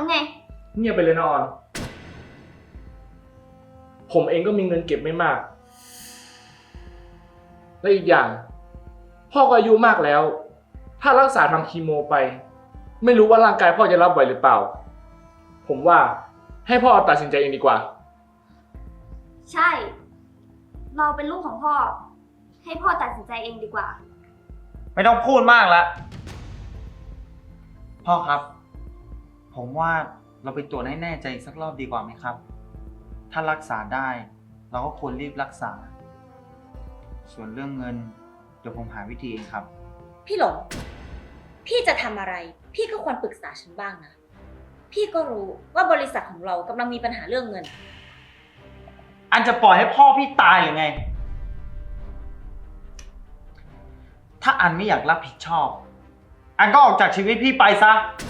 รือไง เงียบไปเลยนะออน ผมเองก็มีเงินเก็บไม่มาก และอีกอย่าง พ่อก็อายุมากแล้ว ถ้ารักษาทำคีโมไป ไม่รู้ว่าร่างกายพ่อจะรับไหวหรือเปล่า ผมว่าให้พ่อตัดสินใจเองดีกว่า ใช่ เราเป็นลูกของพ่อ ให้พ่อตัดสินใจเองดีกว่า ไม่ต้องพูดมากแล้วพ่อครับ ผมว่าเราไปตรวจให้แน่ใจอีกสักรอบดีกว่าไหมครับ ถ้ารักษาได้ เราก็ควรรีบรักษา ส่วนเรื่องเงิน เดี๋ยวผมหาวิธีเองครับ พี่หลง พี่จะทำอะไร พี่ก็ควรปรึกษาฉันบ้างนะ พี่ก็รู้ว่าบริษัทของเรากำลังมีปัญหาเรื่องเงิน อันจะปล่อยให้พ่อพี่ตายหรือไง ถ้าอันไม่อยากรับผิดชอบ อันก็ออกจากชีวิตพี่ไปซะพ